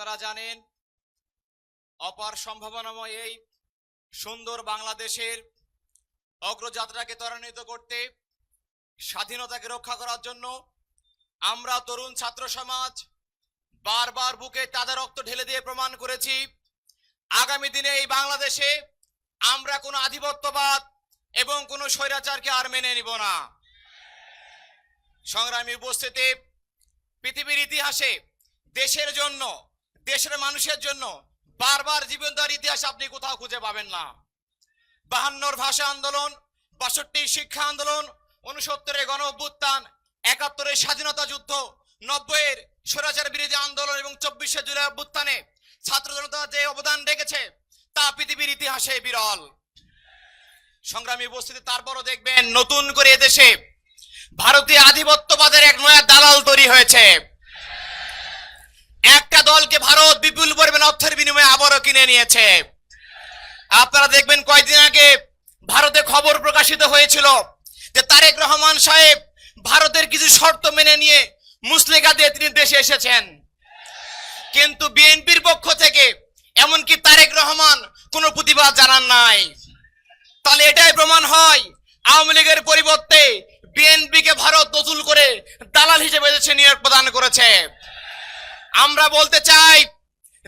আপনারা জানেন, অপার সম্ভাবনাময় এই সুন্দর বাংলাদেশের অগ্রযাত্রাকে ত্বরান্বিত করতে, স্বাধীনতাকে রক্ষা করার জন্য আমরা তরুণ ছাত্র সমাজ বারবার বুকে তাদের রক্ত ঢেলে দিয়ে প্রমাণ করেছি, আগামী দিনে এই বাংলাদেশে আমরা কোনো আধিপত্যবাদ এবং কোনো স্বৈরাচারকে আর মেনে নিব না। সংগ্রামী উপস্থিতি, পৃথিবীর ইতিহাসে দেশের জন্য দেশের মানুষের জন্য বারবার জীবন দেওয়ার ইতিহাস আপনি কোথাও খুঁজে পাবেন না। বাহান্নর ভাষা আন্দোলন বাষট্টি শিক্ষা আন্দোলন উনসত্তরের গণ অভ্যুত্থান একাত্তরের স্বাধীনতা যুদ্ধ, নব্বইয়ের স্বৈরাচার বিরোধী আন্দোলন এবং চব্বিশে জুলাই অভ্যুত্থানে ছাত্র জনতা যে অবদান রেখেছে, তা পৃথিবীর ইতিহাসে বিরল। সংগ্রামী উপস্থিতি, তারপরও দেখবেন নতুন করে এদেশে ভারতীয় আধিপত্যবাদের এক নয়া দালাল তৈরি হয়েছে। একটা দলকে ভারত বিপুল পরিমাণ অর্থের বিনিময়ে আবারও কিনে নিয়েছে। আপনারা দেখবেন কয়েকদিন আগে ভারতে খবর প্রকাশিত হয়েছিল যে তারেক রহমান সাহেব ভারতের কিছু শর্ত মেনে নিয়ে মুসলিকা দিয়ে তিনি দেশে এসেছেন। কিন্তু বিএনপির পক্ষ থেকে এমনকি তারেক রহমান কোনো প্রতিবাদ জানান নাই। তাহলে এটাই প্রমাণ হয়, আওয়ামী লীগের পরিবর্তে বিএনপিকে ভারত নতুন করে দালাল হিসেবে দেশে নিয়োগ প্রদান করেছে। আমরা বলতে চাই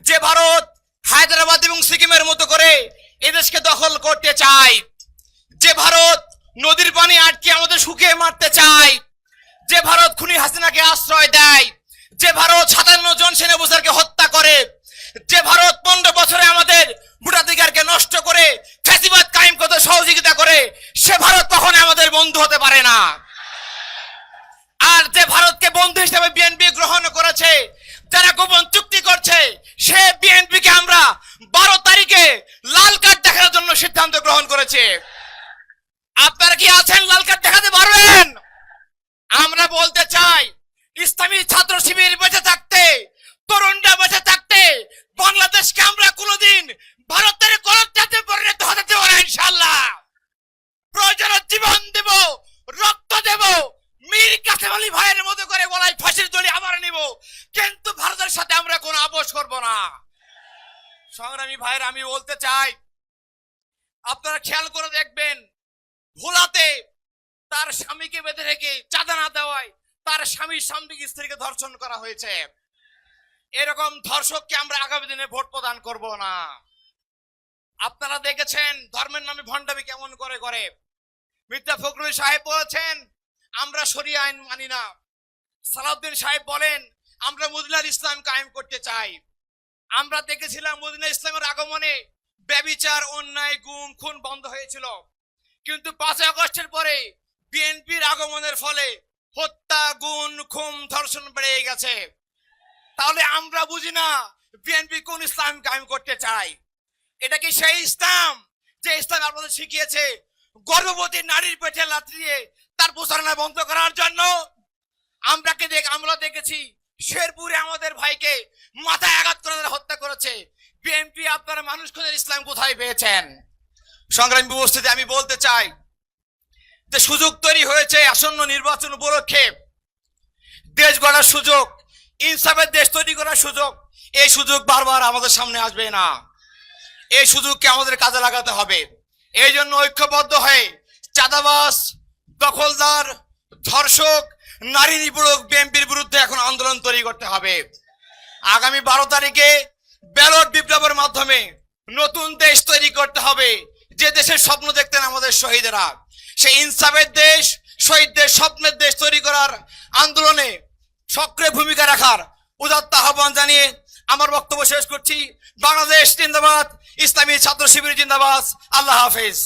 যে ভারত হায়দ্রাবাদ এবং সিকিমের মতো করে এদেশকে দখল করতে চায়। যে ভারত নদীর পানি আটকে আমাদের শুকিয়ে মারতে চায়। যে ভারত খুনি হাসিনাকে আশ্রয় দেয়। যে ভারত সাতান্ন জন সেনাবুসারকে হত্যা করে। যে ভারত পনেরো বছরে আমাদের ভোটাধিকারকে নষ্ট করে, ফ্যাসিবাদ কায়েম করতে সহযোগিতা করে, সে ভারত কখনো আমাদের বন্ধু হতে পারে না। আর যে ভারতকে বন্ধু হিসেবে বিএনপি গ্রহণ করেছে যারা গোপন চুক্তি করছে, সে বিএনপি কে আমরা বারো তারিখে লাল কার্ড দেখানোর জন্য সিদ্ধান্ত গ্রহণ করেছে। আপনারা কি আছেন লাল কার্ড দেখাতে পারবেন? আমরা বলতে চাই, ইসলামী ছাত্র শিবির বেঁচে থাকতে, তরুণরা বেঁচে থাকতে, বাংলাদেশকে আমরা কোনোদিন ভারতের কলকাতাতে পরিণত হতে দেবো না ইনশাল্লাহ প্রয়োজনে জীবন দেব, রক্ত দেব, মীর আলী ভাইয়ের মতো করে গলায় ফাঁসির দড়ি আবার নিব। কিন্তু সাথে আমরা কোনো আপোষ করব না। সংগ্রামী ভাইয়ের, আমি বলতে চাই, আপনারা খেয়াল করে দেখবেন ভোলাতে তার স্বামীকে বেঁধে রেখে চাঁদা না দেওয়ায় তার স্বামীর সামনে স্ত্রীকে ধর্ষণ করা হয়েছে। এরকম ধর্ষককে আমরা আগামী দিনে ভোট প্রদান করব না। আপনারা দেখেছেন ধর্মের নামে ভণ্ডামি কেমন করে করে। মির্জা ফখরুল সাহেব বলেছেন, আমরা শরিয়া আইন মানি না। সালাউদ্দিন সাহেব বলেন আমরা মদিনার ইসলাম কায়েম করতে চাই। আমরা দেখেছিলাম মদিনা ইসলামের আগমনে ব্যবিচার, অন্যায়, গুম, খুন বন্ধ হয়েছিল। কিন্তু পাঁচই আগস্টের পরে বিএনপির আগমনের ফলে হত্যা গুণ খুন, ধর্ষণ বেড়ে গেছে। তাহলে আমরা বুঝি না বিএনপি কোন ইসলাম কায়েম করতে চাই এটা কি সেই ইসলাম? যে ইসলাম আপনাদের শিখিয়েছে গর্ভবতী নারীর পেটে লাত্রিয়ে তার প্রচারণা বন্ধ করার জন্য? আমরা কে দেখ আমরা দেখেছি শেরপুরে আমাদের ভাইকে মাথায় আঘাত করে তারা হত্যা করেছে। বিএনপি আপনারা মানুষ খুঁজে ইসলাম কোথায় পেয়েছেন? সংগ্রামী উপস্থিতি, আমি বলতে চাই যে সুযোগ তৈরি হয়েছে আসন্ন নির্বাচন উপলক্ষে। দেশ গড়ার সুযোগ, ইনসাফের দেশ তৈরি করার সুযোগ, এই সুযোগ বারবার আমাদের সামনে আসবে না। এই সুযোগকে আমাদের কাজে লাগাতে হবে। এই জন্য ঐক্যবদ্ধ হয়ে চাঁদাবাস দখলদার, ধর্ষক নারী নিপীড়ক বিএনপির বিরুদ্ধে এখন আন্দোলন তৈরি করতে হবে। আগামী বারো তারিখে ব্যালট বিপ্লবের মাধ্যমে নতুন দেশ তৈরি করতে হবে। যে দেশের স্বপ্ন দেখতেন আমাদের শহীদেরা, সেই ইনসাফের দেশ, শহীদদের স্বপ্নের দেশ তৈরি করার আন্দোলনে সক্রিয় ভূমিকা রাখার উদাত্ত আহ্বান জানিয়ে আমার বক্তব্য শেষ করছি। বাংলাদেশ জিন্দাবাদ, ইসলামী ছাত্র শিবির জিন্দাবাদ। আল্লাহ হাফেজ।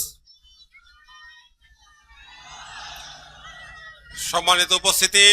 সম্মানিত উপস্থিতি।